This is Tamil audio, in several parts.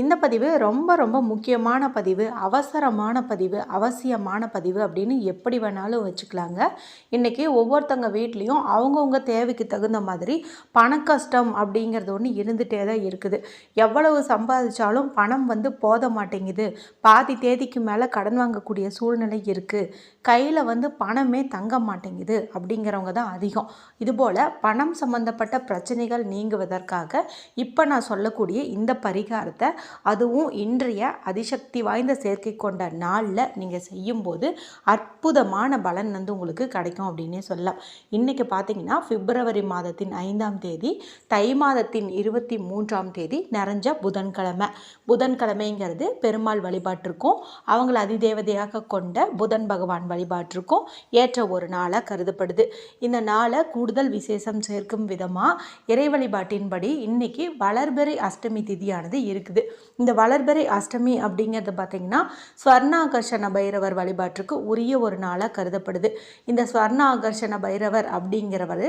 இந்த பதிவு ரொம்ப ரொம்ப முக்கியமான பதிவு அவசரமான பதிவு அவசியமான பதிவு அப்படின்னு எப்படி வேணாலும் வச்சுக்கலாங்க. இன்றைக்கி ஒவ்வொருத்தங்க வீட்லேயும் அவங்கவுங்க தேவைக்கு தகுந்த மாதிரி பண கஷ்டம் அப்படிங்கிறது ஒன்று இருந்துகிட்டே தான் இருக்குது. எவ்வளவு சம்பாதிச்சாலும் பணம் வந்து போத மாட்டேங்குது. பாதி தேதிக்கு மேலே கடன் வாங்கக்கூடிய சூழ்நிலை இருக்குது கையில் வந்து பணமே தங்க மாட்டேங்குது அப்படிங்கிறவங்க தான் அதிகம். இதுபோல் பணம் சம்மந்தப்பட்ட பிரச்சனைகள் நீங்குவதற்காக இப்போ நான் சொல்லக்கூடிய இந்த பரிகாரத்தை அதுவும் இன்றைய அதிசக்தி வாய்ந்த சேர்க்கை கொண்ட நாளில் நீங்கள் செய்யும்போது அற்புதமான பலன் வந்து உங்களுக்கு கிடைக்கும் அப்படின்னே சொல்லலாம். இன்றைக்கி பார்த்தீங்கன்னா பிப்ரவரி மாதத்தின் ஐந்தாம் தேதி தை மாதத்தின் இருபத்தி மூன்றாம் தேதி நிறைஞ்ச புதன்கிழமை. புதன்கிழமைங்கிறது பெருமாள் வழிபாட்டிற்கும் அவங்கள அதிதேவதையாக கொண்ட புதன் பகவான் வழிபாட்டிற்கும் ஏற்ற ஒரு நாளாக கருதப்படுது. இந்த நாளை கூடுதல் விசேஷம் சேர்க்கும் விதமாக இறை வழிபாட்டின்படி இன்றைக்கி வளர்பெறை அஷ்டமி திதியானது இருக்குது. இந்த வளர்பிறை அஷ்டமி அப்படிங்கிறது பார்த்திங்கன்னா ஸ்வர்ணாகர்ஷண பைரவர் வழிபாட்டுக்கு உரிய ஒரு நாளாக கருதப்படுது. இந்த ஸ்வர்ணாகர்ஷண பைரவர் அப்படிங்கிறவர்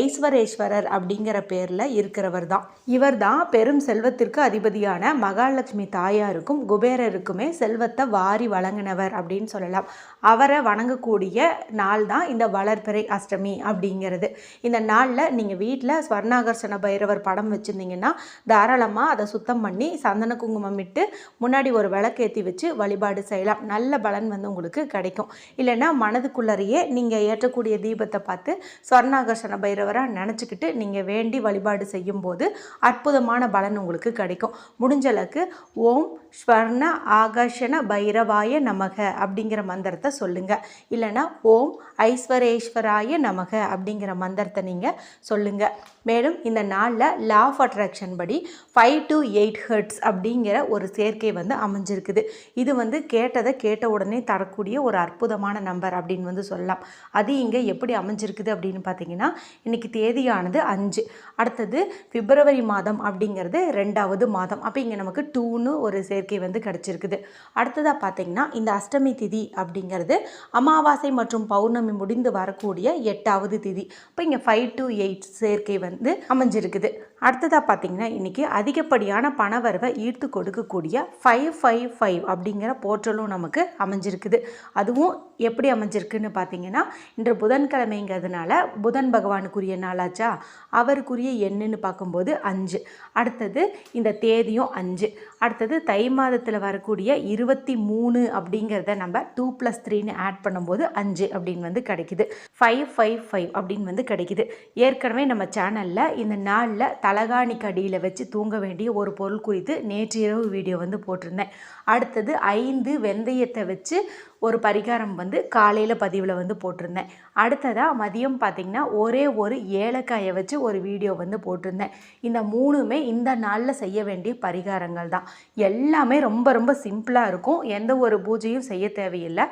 ஐஸ்வரேஸ்வரர் அப்படிங்கிற பேரில் இருக்கிறவர் தான். இவர் தான் பெரும் செல்வத்திற்கு அதிபதியான மகாலட்சுமி தாயாருக்கும் குபேரருக்குமே செல்வத்தை வாரி வழங்கினவர் அப்படின்னு சொல்லலாம். அவரை வணங்கக்கூடிய நாள் தான் இந்த வளர்பிறை அஷ்டமி அப்படிங்கிறது. இந்த நாளில் நீங்கள் வீட்டில் ஸ்வர்ணாகர்ஷண பைரவர் படம் வச்சுருந்தீங்கன்னா தாராளமாக அதை சுத்தம் பண்ணி சந்த சந்தன குங்குமம் இட்டு முன்னாடி ஒரு விளக்கேற்றி வச்சு வழிபாடு செய்யலாம். நல்ல பலன் வந்து உங்களுக்கு கிடைக்கும். இல்லைன்னா மனதுக்குள்ளறையே நீங்கள் ஏற்றக்கூடிய தீபத்தை பார்த்து ஸ்வர்ணாகர்ஷண பைரவராக நினச்சிக்கிட்டு நீங்கள் வேண்டி வழிபாடு செய்யும்போது அற்புதமான பலன் உங்களுக்கு கிடைக்கும். முடிஞ்ச அளவுக்கு ஓம் ஸ்வர்ண ஆகர்ஷண பைரவாய நமக அப்படிங்கிற மந்திரத்தை சொல்லுங்கள் இல்லைன்னா ஓம் ஐஸ்வரேஸ்வராய நமக அப்படிங்கிற மந்திரத்தை நீங்கள் சொல்லுங்கள் மேலும் இந்த நாளில் லா ஆஃப் அட்ராக்ஷன் படி ஃபைவ் டு எயிட் ஹெர்ட்ஸ் அப்படிங்கிற ஒரு சேர்க்கை வந்து அமைஞ்சிருக்குது. இது வந்து கேட்டதை கேட்ட உடனே தரக்கூடிய ஒரு அற்புதமான நம்பர் அப்படின்னு வந்து சொல்லலாம். அது இங்கே எப்படி அமைஞ்சிருக்குது அப்படின்னு பார்த்தீங்கன்னா இன்றைக்கி தேதியானது அஞ்சு. அடுத்தது பிப்ரவரி மாதம் அப்படிங்கிறது ரெண்டாவது மாதம். அப்போ இங்கே நமக்கு டூன்னு ஒரு சேர்க்கை சேர்க்கை வந்து கிடச்சிருக்குது. அடுத்ததாக பார்த்தீங்கன்னா இந்த அஷ்டமி திதி அப்படிங்கிறது அமாவாசை மற்றும் பௌர்ணமி முடிந்து வரக்கூடிய எட்டாவது திதி. இப்போ இங்கே ஃபைவ் டு எயிட் சேர்க்கை வந்து அமைஞ்சிருக்குது. அடுத்ததாக பார்த்தீங்கன்னா இன்றைக்கி அதிகப்படியான பணவரவை ஈர்த்து கொடுக்கக்கூடிய ஃபைவ் ஃபைவ் ஃபைவ் அப்படிங்கிற போர்ட்டலும் நமக்கு அமைஞ்சிருக்குது. அதுவும் எப்படி அமைஞ்சிருக்குன்னு பார்த்தீங்கன்னா இன்று புதன்கிழமைங்கிறதுனால புதன் பகவானுக்குரிய நாளாச்சா? அவருக்குரிய எண்ணுன்னு பார்க்கும்போது அஞ்சு. அடுத்தது இந்த தேதியும் அஞ்சு. அடுத்தது தை மாதத்தில் வரக்கூடிய இருபத்தி மூணு அப்படிங்கிறத நம்ம டூ ப்ளஸ் த்ரீன்னு ஆட் பண்ணும்போது அஞ்சு அப்படின்னு வந்து கிடைக்குது. ஃபைவ் ஃபைவ் ஃபைவ் அப்படின்னு வந்து கிடைக்குது. ஏற்கனவே நம்ம சேனலில் இந்த நாளில் தலகாணிக்கு அடியில் வச்சு தூங்க வேண்டிய ஒரு பொருள் குறித்து நேற்று இரவு வீடியோ வந்து போட்டிருந்தேன். அடுத்தது ஐந்து வெந்தயத்தை வச்சு ஒரு பரிகாரம் வந்து காலையில் பதிவில் வந்து போட்டிருந்தேன். அடுத்ததாக மதியம் பார்த்திங்கன்னா ஒரே ஒரு ஏலக்காயை வச்சு ஒரு வீடியோ வந்து போட்டிருந்தேன். இந்த மூணுமே இந்த நாளில் செய்ய வேண்டிய பரிகாரங்கள் தான். எல்லாமே ரொம்ப ரொம்ப சிம்பிளாக இருக்கும். எந்த ஒரு பூஜையும் செய்ய தேவையில்லை.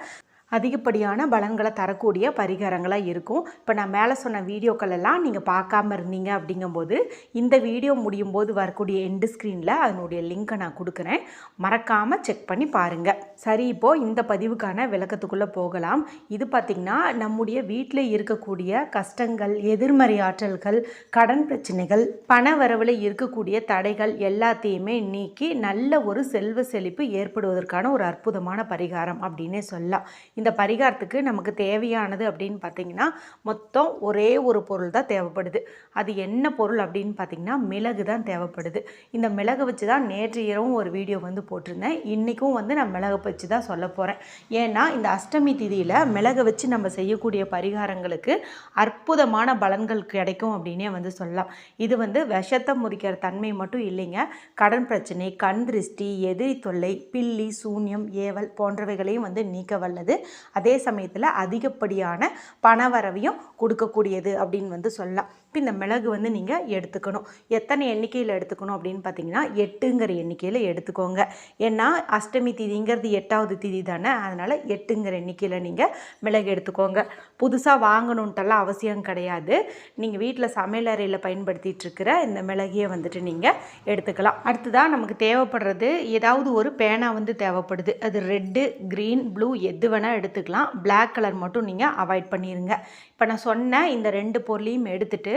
அதிகப்படியான பலன்களை தரக்கூடிய பரிகாரங்களாக இருக்கும். இப்போ நான் மேலே சொன்ன வீடியோக்கள் எல்லாம் நீங்கள் பார்க்காம இருந்தீங்க அப்படிங்கும்போது இந்த வீடியோ முடியும் போது வரக்கூடிய எண்டு ஸ்க்ரீனில் அதனுடைய லிங்க்கை நான் கொடுக்குறேன். மறக்காமல் செக் பண்ணி பாருங்கள் சரி இப்போது இந்த பதிவுக்கான விளக்கத்துக்குள்ளே போகலாம். இது பார்த்திங்கன்னா நம்முடைய வீட்டில் இருக்கக்கூடிய கஷ்டங்கள் எதிர்மறை ஆற்றல்கள் கடன் பிரச்சனைகள் பண வரவில் இருக்கக்கூடிய தடைகள் எல்லாத்தையுமே நீக்கி நல்ல ஒரு செல்வ செழிப்பு ஏற்படுவதற்கான ஒரு அற்புதமான பரிகாரம் அப்படின்னே சொல்லலாம். இந்த பரிகாரத்துக்கு நமக்கு தேவையானது அப்படின்னு பார்த்தீங்கன்னா மொத்தம் ஒரே ஒரு பொருள் தான் தேவைப்படுது. அது என்ன பொருள் அப்படின்னு பார்த்தீங்கன்னா மிளகு தான் தேவைப்படுது. இந்த மிளகு வச்சு தான் நேற்று இரவும் ஒரு வீடியோ வந்து போட்டிருந்தேன். இன்றைக்கும் வந்து நான் மிளகு வச்சு தான் சொல்ல போகிறேன் ஏன்னா இந்த அஷ்டமி திதியில் மிளகு வச்சு நம்ம செய்யக்கூடிய பரிகாரங்களுக்கு அற்புதமான பலன்கள் கிடைக்கும் அப்படின்னே வந்து சொல்லலாம். இது வந்து விஷத்தை முறிக்கிற தன்மை மட்டும் இல்லைங்க. கடன் பிரச்சனை கண் திருஷ்டி எதிரி தொல்லை பில்லி சூன்யம் ஏவல் போன்றவைகளையும் வந்து நீக்க வல்லது. அதே சமயத்தில் அதிகப்படியான பணவரவையும் கொடுக்கக்கூடியது அப்படின்னு வந்து சொல்லலாம். இப்போ இந்த மிளகு வந்து நீங்கள் எடுத்துக்கணும். எத்தனை எண்ணிக்கையில் எடுத்துக்கணும் அப்படின்னு பார்த்தீங்கன்னா எட்டுங்கிற எண்ணிக்கையில் எடுத்துக்கோங்க. ஏன்னா அஷ்டமி திதிங்கிறது எட்டாவது திதி தானே? அதனால் எட்டுங்கிற எண்ணிக்கையில் நீங்கள் மிளகு எடுத்துக்கோங்க. புதுசாக வாங்கணுன்ட்டெல்லாம் அவசியம் கிடையாது. நீங்கள் வீட்டில் சமையலறையில் பயன்படுத்திகிட்டு இருக்கிற இந்த மிளகையை வந்துட்டு நீங்கள் எடுத்துக்கலாம். அடுத்ததாக நமக்கு தேவைப்படுறது ஏதாவது ஒரு பேனா வந்து தேவைப்படுது. அது ரெட்டு க்ரீன் ப்ளூ எது வேணால் எடுத்துக்கலாம். பிளாக் கலர் மட்டும் நீங்கள் அவாய்ட் பண்ணிடுங்க இப்போ நான் சொன்ன இந்த ரெண்டு பொருளையும் எடுத்துகிட்டு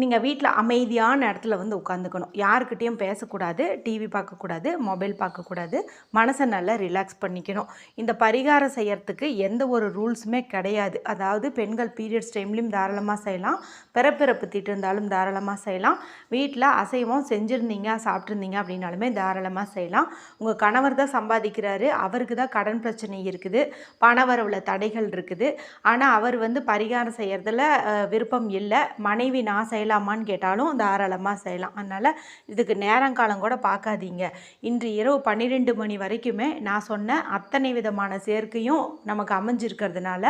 நீங்கள் வீட்டில் அமைதியான இடத்துல வந்து உட்காந்துக்கணும். யாருக்கிட்டேயும் பேசக்கூடாது டிவி பார்க்கக்கூடாது மொபைல் பார்க்கக்கூடாது. மனசை நல்லா ரிலாக்ஸ் பண்ணிக்கணும். இந்த பரிகாரம் செய்கிறதுக்கு எந்த ஒரு ரூல்ஸுமே கிடையாது. அதாவது பெண்கள் பீரியட்ஸ் டைம்லேயும் தாராளமாக செய்யலாம். பிறப்பிறப்பு தீட்டு இருந்தாலும் தாராளமாக செய்யலாம். வீட்டில் அசைவம் செஞ்சுருந்தீங்க சாப்பிட்ருந்தீங்க அப்படின்னாலுமே தாராளமாக செய்யலாம். உங்கள் கணவர் தான் சம்பாதிக்கிறாரு. அவருக்கு தான் கடன் பிரச்சனை இருக்குது. பணவரவில் தடைகள் இருக்குது. ஆனால் அவர் வந்து பரிகாரம் செய்கிறதுல விருப்பம் இல்லை. மனைவி நான் செய்யலாமான்னு கேட்டாலும் தாராளமாக செய்யலாம். அதனால் இதுக்கு நேரங்காலம் கூட பார்க்காதீங்க. இன்று இரவு பன்னிரெண்டு மணி வரைக்குமே நான் சொன்ன அத்தனை விதமான சேர்க்கையும் நமக்கு அமைஞ்சிருக்கிறதுனால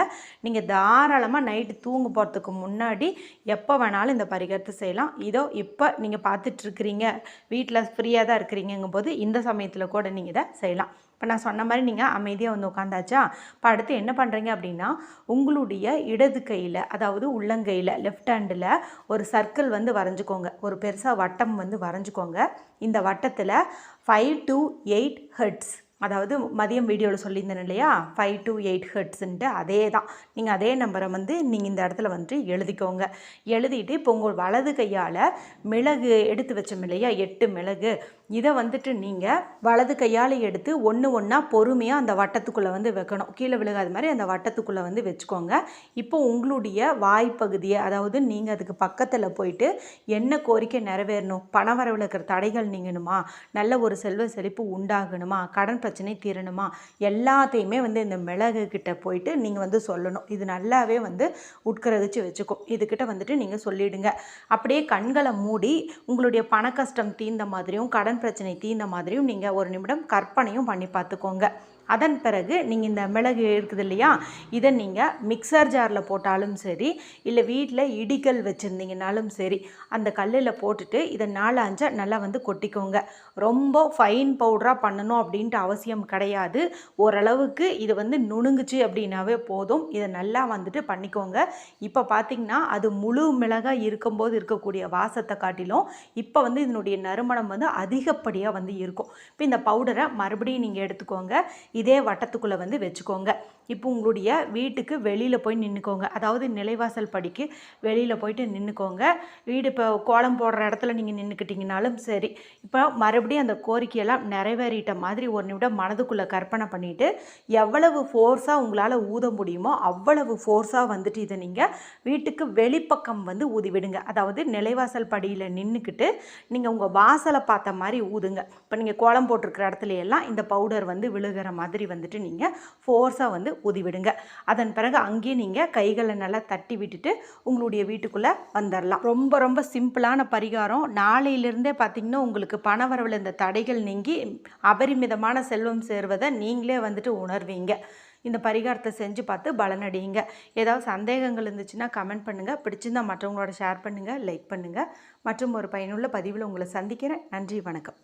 நீங்கள் தாராளமாக நைட்டு தூங்க போகிறதுக்கு முன்னாடி எப்போ வேணாலும் இந்த பரிகாரத்தை செய்யலாம். இதோ இப்போ நீங்கள் பார்த்துட்ருக்கிறீங்க வீட்டில் ஃப்ரீயாக தான் இருக்கிறீங்கும் போது இந்த சமயத்தில் கூட நீங்கள் இதை செய்யலாம். இப்போ நான் சொன்ன மாதிரி நீங்கள் அமைதியாக வந்து உட்காந்தாச்சா இப்போ அடுத்து என்ன பண்ணுறீங்க அப்படின்னா உங்களுடைய இடது கையில் அதாவது உள்ளங்கையில் லெஃப்ட் ஹேண்டில் ஒரு சர்க்கிள் வந்து வரைஞ்சிக்கோங்க. ஒரு பெருசாக வட்டம் வந்து வரைஞ்சிக்கோங்க. இந்த வட்டத்தில் ஃபைவ் டு எயிட் ஹெட்ஸ் அதாவது மதியம் வீடியோவில் சொல்லியிருந்தேன் இல்லையா? ஃபைவ் டு எயிட் ஹெட்ஸுன்ட்டு அதே தான் நீங்கள் அதே நம்பரை வந்து நீங்கள் இந்த இடத்துல வந்துட்டு எழுதிக்கோங்க. எழுதிட்டு இப்போ உங்கள் வலது கையால் மிளகு எடுத்து வச்சோம் இல்லையா? எட்டு மிளகு. இதை வந்துட்டு நீங்கள் வலது கையால் எடுத்து ஒன்று ஒன்றா பொறுமையாக அந்த வட்டத்துக்குள்ளே வந்து வைக்கணும். கீழே விழுகாத மாதிரி அந்த வட்டத்துக்குள்ளே வந்து வச்சுக்கோங்க. இப்போ உங்களுடைய வாய்ப்பகுதியை அதாவது நீங்கள் அதுக்கு பக்கத்தில் போயிட்டு என்ன கோரிக்கை நிறைவேறணும்? பணவரவில் இருக்கிற தடைகள் நீங்கணுமா? நல்ல ஒரு செல்வ செழிப்பு உண்டாகணுமா? கடன் பிரச்சனை தீரணுமா? எல்லாத்தையுமே வந்து இந்த மிளகு கிட்ட போயிட்டு நீங்கள் வந்து சொல்லணும். இது நல்லாவே வந்து உட்கரதிச்சு வச்சுக்கும். இதுக்கிட்ட வந்துட்டு நீங்கள் சொல்லிடுங்க. அப்படியே கண்களை மூடி உங்களுடைய பண கஷ்டம் தீர்ந்த மாதிரியும் கடன் பிரச்சனை தீர்ந்த மாதிரியும் நீங்கள் ஒரு நிமிடம் கற்பனையும் பண்ணி பார்த்துக்கோங்க. அதன் பிறகு நீங்கள் இந்த மிளகு இருக்குது இல்லையா? இதை நீங்கள் மிக்சர் ஜாரில் போட்டாலும் சரி இல்லை வீட்டில் இடிக்கல் வச்சுருந்தீங்கனாலும் சரி அந்த கல்லில் போட்டுட்டு இதை நாலு அஞ்சா நல்லா வந்து கொட்டிக்கோங்க. ரொம்ப ஃபைன் பவுடராக பண்ணணும் அப்படின்ட்டு அவசியம் கிடையாது. ஓரளவுக்கு இது வந்து நுணுங்குச்சு அப்படின்னாவே போதும். இதை நல்லா வந்துட்டு பண்ணிக்கோங்க. இப்போ பார்த்தீங்கன்னா அது முழு மிளகாக இருக்கும்போது இருக்கக்கூடிய வாசத்தை காட்டிலும் இப்போ வந்து இதனுடைய நறுமணம் வந்து அதிகப்படியாக வந்து இருக்கும். இப்போ இந்த பவுடரை மறுபடியும் நீங்கள் எடுத்துக்கோங்க. இதே வட்டத்துக்குள்ளே வந்து வச்சுக்கோங்க. இப்போ உங்களுடைய வீட்டுக்கு வெளியில் போய் நின்றுக்கோங்க அதாவது நிலைவாசல் படிக்கு வெளியில் போயிட்டு நின்றுக்கோங்க வீடு இப்போ கோலம் போடுற இடத்துல நீங்கள் நின்றுக்கிட்டிங்கனாலும் சரி. இப்போ மறுபடியும் அந்த கோரிக்கையெல்லாம் நிறைவேறிட்ட மாதிரி ஒரு நிமிடம் மனதுக்குள்ளே கற்பனை பண்ணிவிட்டு எவ்வளவு ஃபோர்ஸாக உங்களால் ஊத முடியுமோ அவ்வளவு ஃபோர்ஸாக வந்துட்டு இதை நீங்கள் வீட்டுக்கு வெளிப்பக்கம் வந்து ஊதிவிடுங்க. அதாவது நிலைவாசல் படியில் நின்றுக்கிட்டு நீங்கள் உங்கள் வாசலை பார்த்த மாதிரி ஊதுங்க. இப்போ நீங்கள் கோலம் போட்டிருக்கிற இடத்துல எல்லாம் இந்த பவுடர் வந்து விழுகிற மாதிரி மாதிரி வந்துட்டு நீங்கள் ஃபோர்ஸாக வந்து உதிவிடுங்க அதன் பிறகு அங்கேயே நீங்கள் கைகளை நல்லா தட்டி விட்டுட்டு உங்களுடைய வீட்டுக்குள்ளே வந்துடலாம் ரொம்ப ரொம்ப சிம்பிளான பரிகாரம். நாளையிலிருந்தே பார்த்திங்கன்னா உங்களுக்கு பணவரவில் இந்த தடைகள் நீங்கி அபரிமிதமான செல்வம் சேர்வதை நீங்களே வந்துட்டு உணர்வீங்க. இந்த பரிகாரத்தை செஞ்சு பார்த்து பலனடையுங்க. ஏதாவது சந்தேகங்கள் இருந்துச்சுன்னா கமெண்ட் பண்ணுங்கள் பிடிச்சிருந்தா மற்றவங்களோட ஷேர் பண்ணுங்கள் லைக் பண்ணுங்கள் மற்றும் ஒரு பயனுள்ள பதிவில் உங்களை சந்திக்கிறேன். நன்றி வணக்கம்.